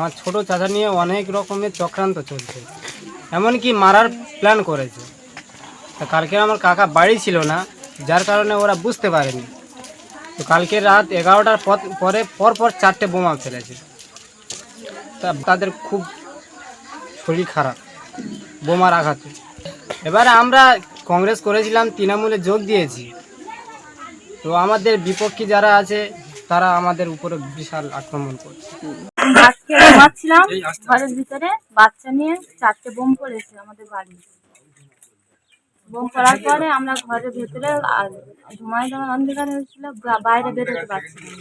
আমার ছোট চাচা নিয়ে অনেক রকমের চক্রান্ত চলছে। এমনকি মারার প্ল্যান করেছে। কালকে আমার কাকা বাড়ি ছিল না, যার কারণে ওরা বুঝতে পারেনি। তো কালকে রাত এগারোটার পর পরে পর পর চারটে বোমা ফেলেছে। তা তাদের খুব শরীর খারাপ, বোমার আঘাতে। এবারে আমরা কংগ্রেস করেছিলাম, তৃণমূলে যোগ দিয়েছি। তো আমাদের বিপক্ষে যারা আছে, তারা আমাদের উপরে বিশাল আক্রমণ করছে। আজকে ঘুমাচ্ছিলাম ঘরের ভিতরে বাচ্চা নিয়ে চারটে বোম পড়েছে আমাদের বাড়ি বোম পড়ার পরে আমরা ঘরের ভেতরে আর ঘুমাই যখন অন্ধকার হয়েছিল বাইরে বেরোতে পারছিলাম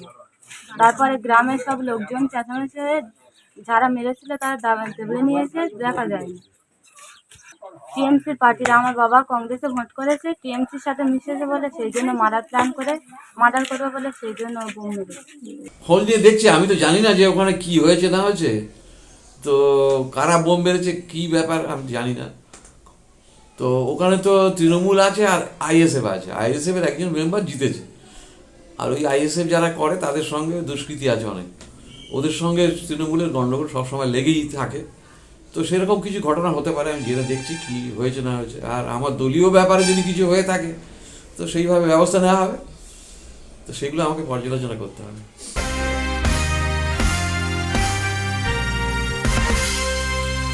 তারপরে গ্রামের সব লোকজন চেঁচামেচি যারা মেরেছিল তারা দাবা দেবড়ে নিয়েছে দেখা যায়নি। টিএমসির পার্টিরা, আমার বাবা কংগ্রেসে ভোট করেছে, টিএমসির সাথে মিশেছে বলে সেই জন্য মারার প্ল্যান করে, মার্ডার করবে বলে সেই জন্য বোম মেরেছে। ফোন দিয়ে দেখছি, আমি তো জানি না যে ওখানে কি হয়েছে, না হয়েছে। তো কারা বোম বেড়েছে কি ব্যাপার, আমি জানি না। তো ওখানে তো তৃণমূল আছে আর আইএসএফ আছে। আইএসএফ এর একজন মেম্বার জিতেছে। আর ওই আইএসএফ যারা করে, তাদের সঙ্গে দুষ্কৃতি আছে অনেক। ওদের সঙ্গে তৃণমূলের গণ্ডগোল সবসময় লেগেই থাকে। তো সেরকম কিছু ঘটনা হতে পারে, আমি যেটা দেখছি কি হয়েছে না হয়েছে। আর আমার দলীয় ব্যাপারে যদি কিছু হয়ে থাকে, তো সেইভাবে ব্যবস্থা নেওয়া হবে। তো সেগুলো আমাকে পর্যালোচনা করতে হবে।